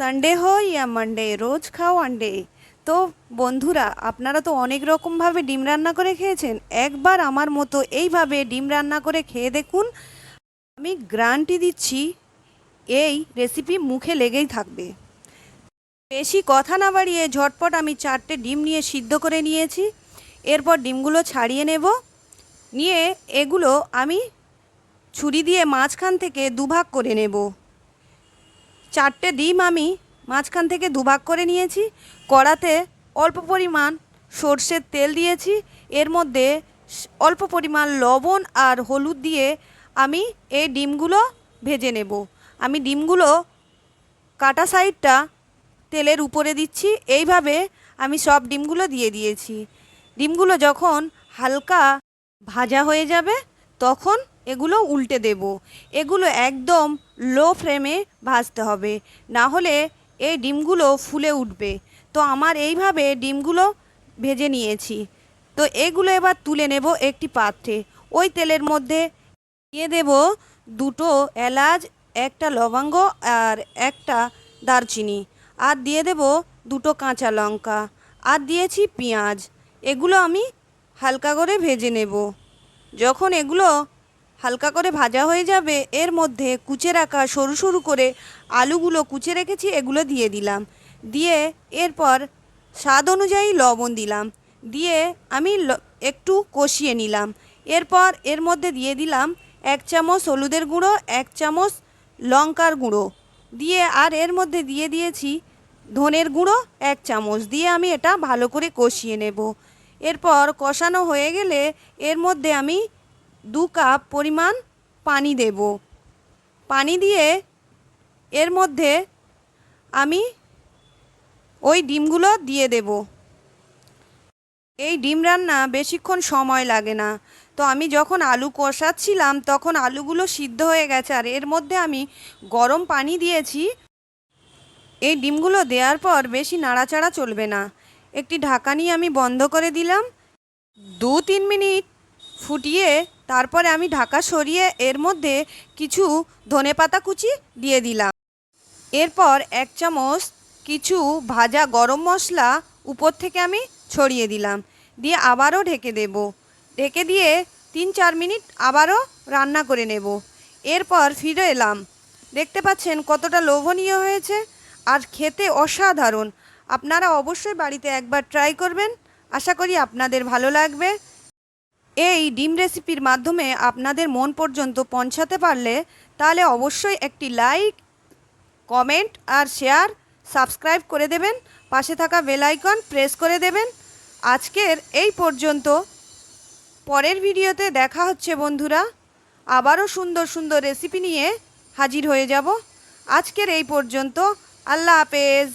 Sunday হয় ইয়া Monday রোজ খাও আন্ডে তো বন্ধুরা, আপনারা তো অনেক রকমভাবে ডিম রান্না করে খেয়েছেন। একবার আমার মতো এইভাবে ডিম রান্না করে খেয়ে দেখুন, আমি গ্যারান্টি দিচ্ছি, এই রেসিপি মুখে লেগেই থাকবে। বেশি কথা না বাড়িয়ে ঝটপট আমি চারটে ডিম নিয়ে সিদ্ধ করে নিয়েছি। এরপর ডিমগুলো ছাড়িয়ে নেব। নিয়ে এগুলো আমি ছুরি দিয়ে মাঝখান থেকে দুভাগ করে নেব। চারটে ডিম আমি মাঝখান থেকে দুভাগ করে নিয়েছি, কড়াতে অল্প পরিমাণ সর্ষের তেল দিয়েছি, এর মধ্যে অল্প পরিমাণ লবণ আর হলুদ দিয়ে আমি এই ডিমগুলো ভেজে নেব। আমি ডিমগুলো কাটা সাইডটা তেলের উপরে দিচ্ছি, এইভাবে আমি সব ডিমগুলো দিয়ে দিয়েছি। ডিমগুলো যখন হালকা ভাজা হয়ে যাবে, তখন এগুলো উল্টে দেব। এগুলো একদম লো ফ্লেমে ভাজতে হবে। না হলে এই ডিমগুলো ফুলে উঠবে। তো আমার এইভাবে ডিমগুলো ভেজে নিয়েছি। তো এগুলো এবার তুলে নেব একটি পাত্রে। ওই তেলের মধ্যে দিয়ে দেব দুটো এলাচ, একটা লবঙ্গ আর একটা দারচিনি। আর দিয়ে দেব দুটো কাঁচা লঙ্কা। আর দিয়েছি পেঁয়াজ। এগুলো আমি হালকা করে ভেজে নেব। যখন এগুলো হালকা করে ভাজা হয়ে যাবে, এর মধ্যে কুচে রাখা সরু সরু করে আলুগুলো কুচে রেখেছি, এগুলো দিয়ে দিলাম। দিয়ে এরপর স্বাদ অনুযায়ী লবণ দিলাম। দিয়ে আমি একটু কষিয়ে নিলাম। এরপর এর মধ্যে দিয়ে দিলাম এক চামচ হলুদের গুঁড়ো, এক চামচ লঙ্কার গুঁড়ো। দিয়ে আর এর মধ্যে দিয়ে দিয়েছি ধনের গুঁড়ো, এক চামচ। দিয়ে আমি এটা ভালো করে কষিয়ে নেব। এরপর কষানো হয়ে গেলে এর মধ্যে আমি দু কাপ পরিমাণ পানি দেব। পানি দিয়ে এর মধ্যে আমি ওই ডিমগুলো দিয়ে দেব। এই ডিম রান্না বেশিক্ষণ সময় লাগে না। তো আমি যখন আলু কষাচ্ছিলাম, তখন আলুগুলো সিদ্ধ হয়ে গেছে আর এর মধ্যে আমি গরম পানি দিয়েছি। এই ডিমগুলো দেওয়ার পর বেশি নাড়াচাড়া চলবে না। একটি ঢাকা নিয়ে আমি বন্ধ করে দিলাম। দু তিন মিনিট ফুটিয়ে তারপরে আমি ঢাকা সরিয়ে এর মধ্যে কিছু ধনেপাতা কুচি দিয়ে দিলাম। এরপর এক চামচ কিছু ভাজা গরম মশলা উপর থেকে আমি ছড়িয়ে দিলাম। দিয়ে আবারও ঢেকে দেব। ঢেকে দিয়ে তিন চার মিনিট আবারও রান্না করে নেব। এরপর ফিরে এলাম। দেখতে পাচ্ছেন কতটা লোভনীয় হয়েছে আর খেতে অসাধারণ। আপনারা অবশ্যই বাড়িতে একবার ট্রাই করবেন। আশা করি আপনাদের ভালো লাগবে। এই ডিম রেসিপির মাধ্যমে আপনাদের মন পর্যন্ত পৌঁছাতে পারলে তাহলে অবশ্যই একটি লাইক, কমেন্ট আর শেয়ার সাবস্ক্রাইব করে দেবেন। পাশে থাকা বেল আইকন প্রেস করে দেবেন। আজকের এই পর্যন্ত। পরের ভিডিওতে দেখা হচ্ছে বন্ধুরা। আবারও সুন্দর সুন্দর রেসিপি নিয়ে হাজির হয়ে যাব। আজকের এই পর্যন্ত। আল্লাহ হাফেজ।